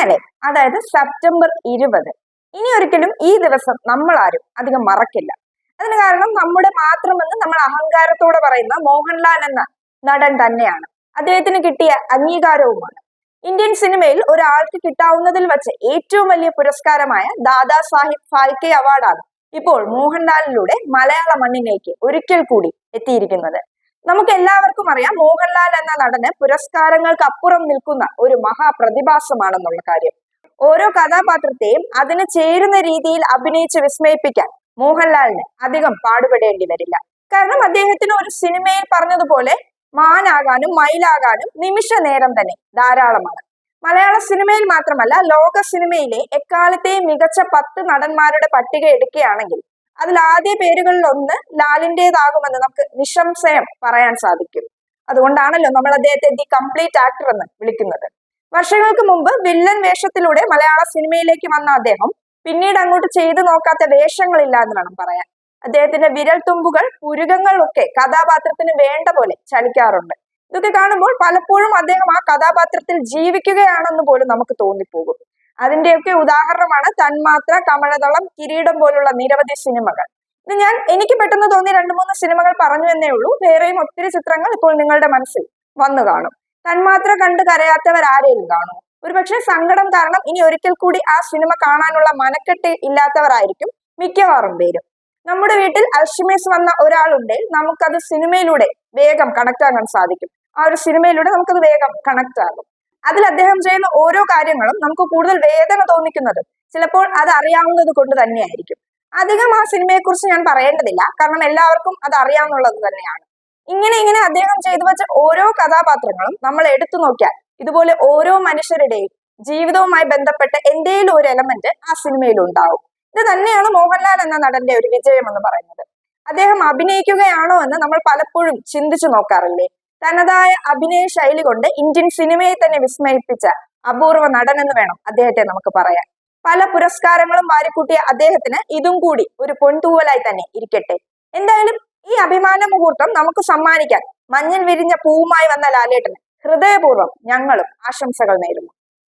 ഇന്നലെ അതായത് സെപ്റ്റംബർ ഇരുപത്. ഇനി ഒരിക്കലും ഈ ദിവസം നമ്മൾ ആരും അധികം മറക്കില്ല. അതിന് കാരണം നമ്മുടെ മാത്രമെന്ന് നമ്മൾ അഹങ്കാരത്തോടെ പറയുന്ന മോഹൻലാൽ എന്ന നടൻ തന്നെയാണ്. അദ്ദേഹത്തിന് കിട്ടിയ അംഗീകാരവുമാണ്. ഇന്ത്യൻ സിനിമയിൽ ഒരാൾക്ക് കിട്ടാവുന്നതിൽ വെച്ച് ഏറ്റവും വലിയ പുരസ്കാരമായ ദാദാ സാഹിബ് ഫാൽക്കെ അവാർഡാണ് ഇപ്പോൾ മോഹൻലാലിലൂടെ മലയാള മണ്ണിലേക്ക് ഒരിക്കൽ കൂടി എത്തിയിരിക്കുന്നത്. നമുക്ക് എല്ലാവർക്കും അറിയാം മോഹൻലാൽ എന്ന നടന് പുരസ്കാരങ്ങൾക്ക് അപ്പുറം നിൽക്കുന്ന ഒരു മഹാപ്രതിഭാസമാണെന്നുള്ള കാര്യം. ഓരോ കഥാപാത്രത്തെയും അതിന് ചേരുന്ന രീതിയിൽ അഭിനയിച്ച് വിസ്മയിപ്പിക്കാൻ മോഹൻലാലിന് അധികം പാടുപെടേണ്ടി വരില്ല. കാരണം അദ്ദേഹത്തിന് ഒരു സിനിമയിൽ പറഞ്ഞതുപോലെ മാനാകാനും മയിലാകാനും നിമിഷ നേരം തന്നെ ധാരാളമാണ്. മലയാള സിനിമയിൽ മാത്രമല്ല ലോക സിനിമയിലെ എക്കാലത്തെയും മികച്ച പത്ത് നടന്മാരുടെ പട്ടിക എടുക്കുകയാണെങ്കിൽ അതിൽ ആദ്യ പേരുകളിൽ ഒന്ന് ലാലിന്റെതാകുമെന്ന് നമുക്ക് നിസ്സംശയം പറയാൻ സാധിക്കും. അതുകൊണ്ടാണല്ലോ നമ്മൾ അദ്ദേഹത്തെ ദി കംപ്ലീറ്റ് ആക്ടർ എന്ന് വിളിക്കുന്നത്. വർഷങ്ങൾക്ക് മുമ്പ് വില്ലൻ വേഷത്തിലൂടെ മലയാള സിനിമയിലേക്ക് വന്ന അദ്ദേഹം പിന്നീട് അങ്ങോട്ട് ചെയ്തു നോക്കാത്ത വേഷങ്ങളില്ല എന്ന് വേണം പറയാൻ. അദ്ദേഹത്തിന്റെ വിരൽ തുമ്പുകൾ പുരുകങ്ങളൊക്കെ കഥാപാത്രത്തിന് വേണ്ട പോലെ ചലിക്കാറുണ്ട്. ഇതൊക്കെ കാണുമ്പോൾ പലപ്പോഴും അദ്ദേഹം ആ കഥാപാത്രത്തിൽ ജീവിക്കുകയാണെന്ന് പോലും നമുക്ക് തോന്നിപ്പോകും. അതിന്റെയൊക്കെ ഉദാഹരണമാണ് തന്മാത്ര കമലതളം കിരീടം പോലുള്ള നിരവധി സിനിമകൾ. ഇത് ഞാൻ എനിക്ക് പെട്ടെന്ന് തോന്നിയ രണ്ട് മൂന്ന് സിനിമകൾ പറഞ്ഞു എന്നേ ഉള്ളൂ. വേറെയും ഒത്തിരി ചിത്രങ്ങൾ ഇപ്പോൾ നിങ്ങളുടെ മനസ്സിൽ വന്നു കാണും. തന്മാത്ര കണ്ട് കരയാത്തവർ ആരെയും കാണും? ഒരുപക്ഷെ സങ്കടം കാരണം ഇനി ഒരിക്കൽ കൂടി ആ സിനിമ കാണാനുള്ള മനക്കെട്ട് ഇല്ലാത്തവരായിരിക്കും മിക്കവാറും പേരും. നമ്മുടെ വീട്ടിൽ അൽഷിമേസ് വന്ന ഒരാളുണ്ട്. നമുക്കത് സിനിമയിലൂടെ വേഗം കണക്ട് ആകാൻ സാധിക്കും. ആ ഒരു സിനിമയിലൂടെ നമുക്കത് വേഗം കണക്ട് ആകും. അതിൽ അദ്ദേഹം ചെയ്യുന്ന ഓരോ കാര്യങ്ങളും നമുക്ക് കൂടുതൽ വേദന തോന്നിക്കുന്നത് ചിലപ്പോൾ അത് അറിയാവുന്നത് കൊണ്ട് തന്നെയായിരിക്കും. അധികം ആ സിനിമയെക്കുറിച്ച് ഞാൻ പറയേണ്ടതില്ല. കാരണം എല്ലാവർക്കും അത് അറിയാവുന്നുള്ളത് തന്നെയാണ്. ഇങ്ങനെ ഇങ്ങനെ അദ്ദേഹം ചെയ്തു വെച്ച ഓരോ കഥാപാത്രങ്ങളും നമ്മൾ എടുത്തു നോക്കിയാൽ ഇതുപോലെ ഓരോ മനുഷ്യരുടെയും ജീവിതവുമായി ബന്ധപ്പെട്ട എന്തെങ്കിലും ഒരു എലമെന്റ് ആ സിനിമയിൽ ഉണ്ടാവും. ഇത് തന്നെയാണ് മോഹൻലാൽ എന്ന നടന്റെ ഒരു വിജയം എന്ന് പറയുന്നത്. അദ്ദേഹം അഭിനയിക്കുകയാണോ എന്ന് നമ്മൾ പലപ്പോഴും ചിന്തിച്ചു നോക്കാറില്ലേ? തനതായ അഭിനയ ശൈലി കൊണ്ട് ഇന്ത്യൻ സിനിമയെ തന്നെ വിസ്മയിപ്പിച്ച അപൂർവ നടൻ എന്ന് വേണം അദ്ദേഹത്തെ നമുക്ക് പറയാൻ. പല പുരസ്കാരങ്ങളും വാരിക്കൂട്ടിയ അദ്ദേഹത്തിന് ഇതും കൂടി ഒരു പൊൻതൂവലായി തന്നെ ഇരിക്കട്ടെ. എന്തായാലും ഈ അഭിമാന മുഹൂർത്തം നമുക്ക് സമ്മാനിക്കാൻ മഞ്ഞൻ വിരിഞ്ഞ പൂവുമായി വന്ന ലാലേട്ടന് ഹൃദയപൂർവം ഞങ്ങളും ആശംസകൾ നേരുന്നു.